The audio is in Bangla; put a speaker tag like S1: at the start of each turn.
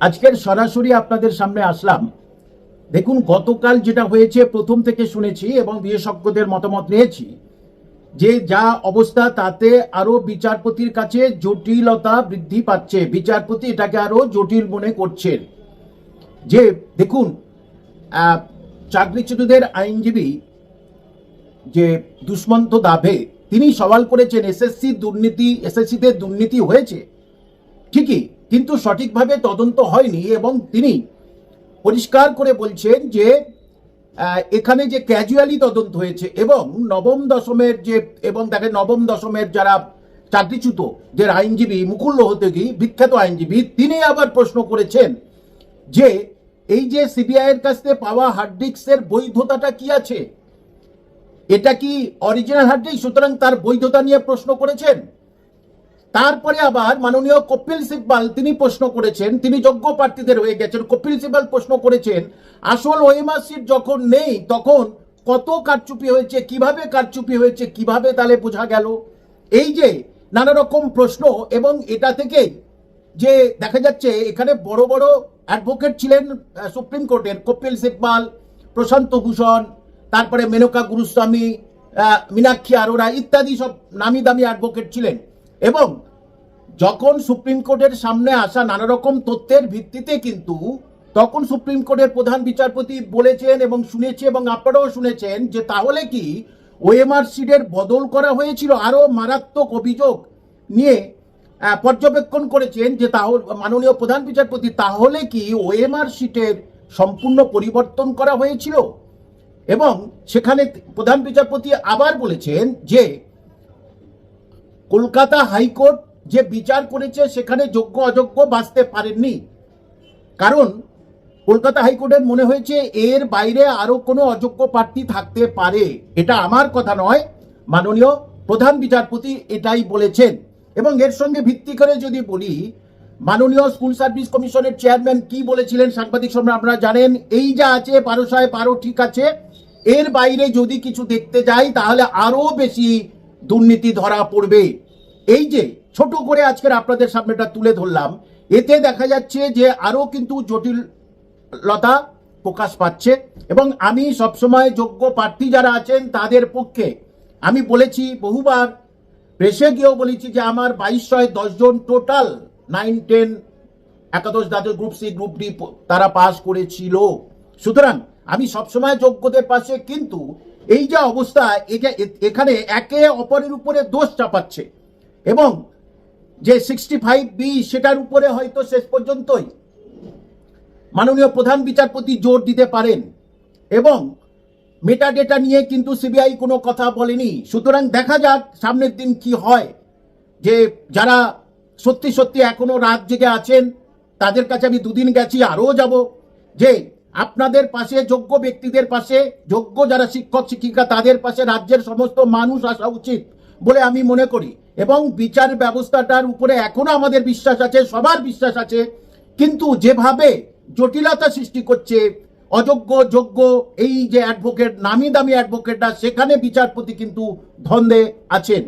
S1: আজকের সরাসরি আপনাদের সামনে আসলাম। দেখুন, গতকাল যেটা হয়েছে, প্রথম থেকে শুনেছি এবং বিশেষজ্ঞদের মতামত নিয়েছি যে যা অবস্থা, তাতে আরও বিচারপতির কাছে জটিলতা বৃদ্ধি পাচ্ছে। বিচারপতি এটাকে আরও জটিল মনে করছেন। যে, দেখুন চাকরিচ্যুতদের আইনজীবী যে দুষ্মন্ত দাভে, তিনি সওয়াল করেছেন, এসএসসি দুর্নীতি, এসএসসিতে দুর্নীতি হয়েছে। ঠিকই কিন্তু সঠিকভাবে তদন্ত হয়নি এবং তিনি পরিষ্কার করে বলছেন যে এখানে যে ক্যাজুয়ালি তদন্ত হয়েছে এবং নবম দশমের যে, এবং দেখেন নবম দশমের যারা চাকরিচ্যুত, যে আইনজীবী মুকুল রোহতগি বিখ্যাত আইনজীবী, তিনি আবার প্রশ্ন করেছেন যে, এই যে সিবিআই এর কাছ থেকে পাওয়া হার্ড ডিস্কের বৈধতাটা কি আছে? এটা কি অরিজিনাল হার্ড ডিস্ক সুতরাং তার বৈধতা নিয়ে প্রশ্ন করেছেন? তারপরে আবার মাননীয় কপিল সিব্বাল তিনি প্রশ্ন করেছেন, তিনি যোগ্য প্রার্থীদের হয়ে গেছেন। কপিল সিব্বাল প্রশ্ন করেছেন, আসল ওএমআর সিট যখন নেই, তখন কত কারচুপি হয়েছে, কীভাবে কারচুপি হয়েছে, কীভাবে তাহলে বোঝা গেল? এই যে নানা রকম প্রশ্ন এবং এটা থেকে যে দেখা যাচ্ছে এখানে বড় বড় অ্যাডভোকেট ছিলেন সুপ্রিম কোর্টের কপিল সিব্বাল, প্রশান্ত ভূষণ, তারপরে মেনকা গুরুস্বামী মীনাক্ষী আরোরা ইত্যাদি সব নামি দামি অ্যাডভোকেট ছিলেন। এবং যখন সুপ্রিম কোর্টের সামনে আসা নানা রকম তথ্যের ভিত্তিতে কিন্তু তখন সুপ্রিম কোর্টের প্রধান বিচারপতি বলেছেন এবং শুনেছে এবং আপনারাও শুনেছেন যে তাহলে কি ওএমআর সিডের বদল করা হয়েছিল? আরও মারাত্মক অভিযোগ নিয়ে পর্যবেক্ষণ করেছেন যে তাহলে, মাননীয় প্রধান বিচারপতি, তাহলে কি ওএমআর সিটের সম্পূর্ণ পরিবর্তন করা হয়েছিল? এবং সেখানে প্রধান বিচারপতি আবার বলেছেন যে কলকাতা হাইকোর্ট যে বিচার করেছে, সেখানে যোগ্য, অযোগ্য বাঁচতে পারেননি। কারণ কলকাতা হাইকোর্টের মনে হয়েছে, এর বাইরে আরও কোনো অযোগ্য প্রার্থী থাকতে পারে। এটা আমার কথা নয়। মাননীয় প্রধান বিচারপতি এটাই বলেছেন। এবং এর সঙ্গে ভিত্তি করে যদি বলি, মাননীয় স্কুল সার্ভিস কমিশনের চেয়ারম্যান কি বলেছিলেন সাংবাদিক সম্মেলনে, আপনারা জানেন, এই যা আছে পারোসায় পারো ঠিক আছে। এর বাইরে যদি কিছু দেখতে যাই, তাহলে আরও বেশি দুর্নীতি ধরা পড়বে। এই যে ছোট করে আজকের আপনাদের সামনেটা তুলে ধরলাম, এতে দেখা যাচ্ছে যে আরও কিন্তু জটিলতা প্রকাশ পাচ্ছে এবং আমি সবসময় যোগ্য প্রার্থী যারা আছেন তাদের পক্ষে আমি বলেছি বহুবার, প্রেসে গিয়েও বলেছি যে আমার বাইশশয় দশজন টোটাল নাইন, টেন, একাদশ দ্বাদশ গ্রুপ সি, গ্রুপ ডি তারা পাস করেছিল। সুতরাং আমি সবসময় যোগ্যদের পাশে, কিন্তু এই যে অবস্থা এখানে একে অপরের উপরে দোষ চাপাচ্ছে। এবং যে সিক্সটি ফাইভ বি সেটার উপরে হয়তো শেষ পর্যন্তই মাননীয় প্রধান বিচারপতি জোর দিতে পারেন এবং মেটা ডেটা নিয়ে কিন্তু সিবিআই কোনো কথা বলেনি। সুতরাং দেখা যাক সামনের দিন কি হয় যে যারা সত্যি সত্যি এখনও রাত জেগে আছেন, তাদের কাছে আমি দুদিন গেছি, আরও যাব যে আপনাদের পাশে, যোগ্য ব্যক্তিদের পাশে, যোগ্য যারা শিক্ষক, শিক্ষিকা, তাদের পাশে রাজ্যের সমস্ত মানুষ আসা উচিত বলে আমি মনে করি। এবং বিচার ব্যবস্থাটার উপরে এখনও আমাদের বিশ্বাস আছে, সবার বিশ্বাস আছে, কিন্তু যেভাবে জটিলতা সৃষ্টি করছে, অযোগ্য, যোগ্য, এই যে অ্যাডভোকেট নামি দামি অ্যাডভোকেটরা সেখানে বিচারপতি কিন্তু ধন্দে আছেন।